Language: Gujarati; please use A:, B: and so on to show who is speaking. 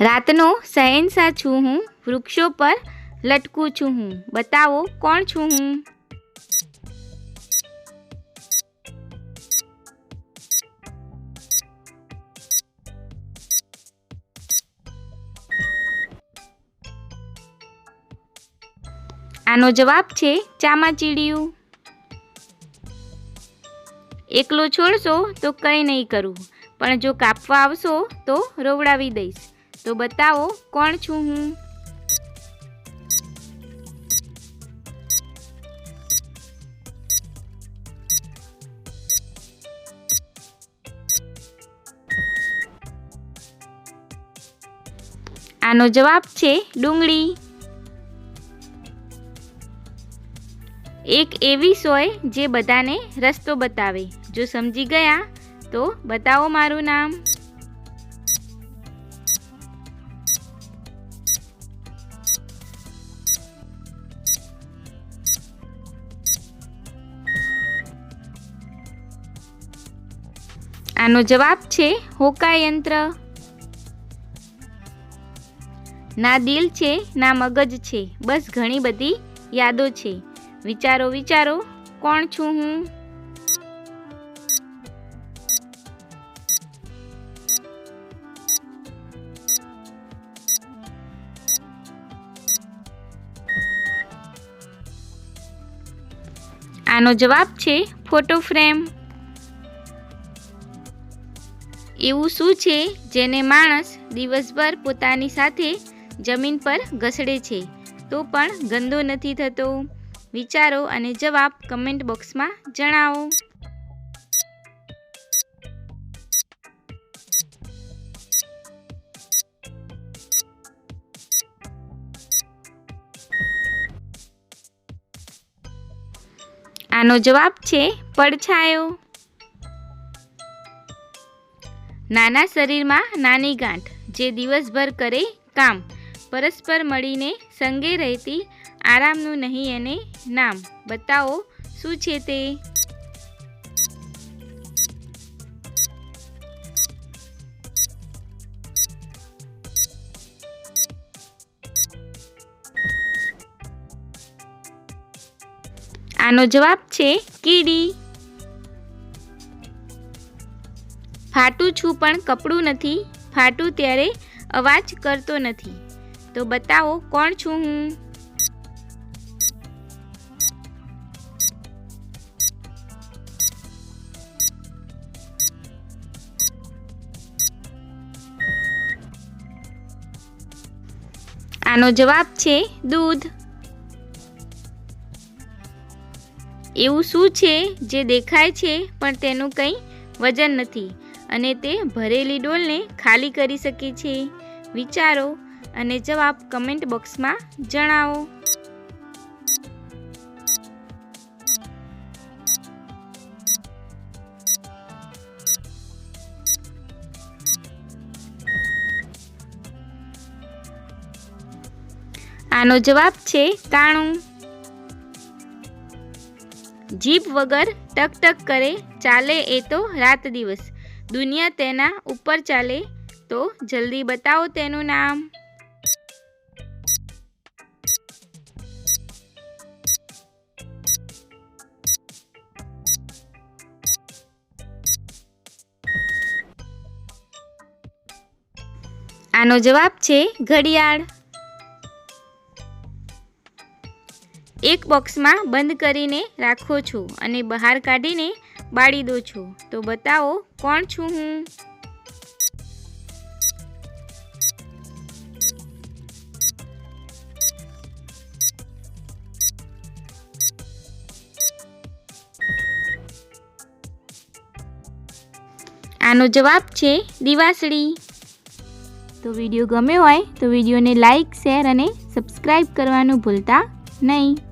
A: રાતનો શહેનશાહ છું હું, વૃક્ષો પર લટકું છું હું. બતાવો, કોણ છું હું? આનો જવાબ છે ચામાચીડિયું. એકલો છોડશો તો કંઈ નહીં કરું, પણ જો કાપવા આવશો તો રોવડાવી દઈશ. તો બતાવો, કોણ છું હું? આનો જવાબ છે ડુંગળી. એક એવી સોય જે બધાને રસ્તો બતાવે. જો સમજી ગયા, તો બતાવો મારું નામ. આનો જવાબ છે હોકા યંત્ર ના દિલ છે, ના મગજ છે, બસ ઘણી બધી યાદો છે. વિચારો વિચારો, કોણ છું હું? આનો જવાબ છે ફોટો ફ્રેમ. એવું શું છે જેને માણસ દિવસભર પોતાની સાથે જમીન પર ઘસડે છે? તો પણ ગંદો નથી થતો. વિચારો અને જવાબ કમેન્ટ બોક્સમાં જણાવો. આનો જવાબ છે પડછાયો. નાના શરીરમાં નાની ગાંઠ જે દિવસભર કરે કામ. પરસ્પર મળીને સંગે રહેતી આરામનું નહીં એને નામ. બતાવો, શું છે તે? આનો જવાબ છે કીડી. ફાટું છું પણ કપડું નથી, ફાટું ત્યારે અવાજ કરતો નથી. તો બતાવો, કોણ છું હું? આનો જવાબ છે દૂધ. એવું શું છે જે દેખાય છે, પણ તેનું કંઈ વજન નથી? અને તે ભરેલી ડોલને ખાલી કરી શકે છે. વિચારો અને જવાબ કમેન્ટ બોક્સમાં જણાવો. આનો જવાબ છે કાણું જીભ વગર ટક ટક કરે ચાલે એ તો રાત દિવસ. દુનિયા તેના ઉપર ચાલે, તો જલ્દી બતાવો તેનું નામ. આનો જવાબ છે ઘડિયાળ. એક બોક્સમાં બંધ કરીને રાખો છો અને બહાર કાઢીને બાળી દો છો. તો બતાવો, કોણ છું હું? આનો જવાબ છે દિવાસળી. તો વીડિયો ગમ્યો હોય તો વિડીયોને લાઈક, શેર અને સબસ્ક્રાઈબ કરવાનું ભૂલતા નહીં.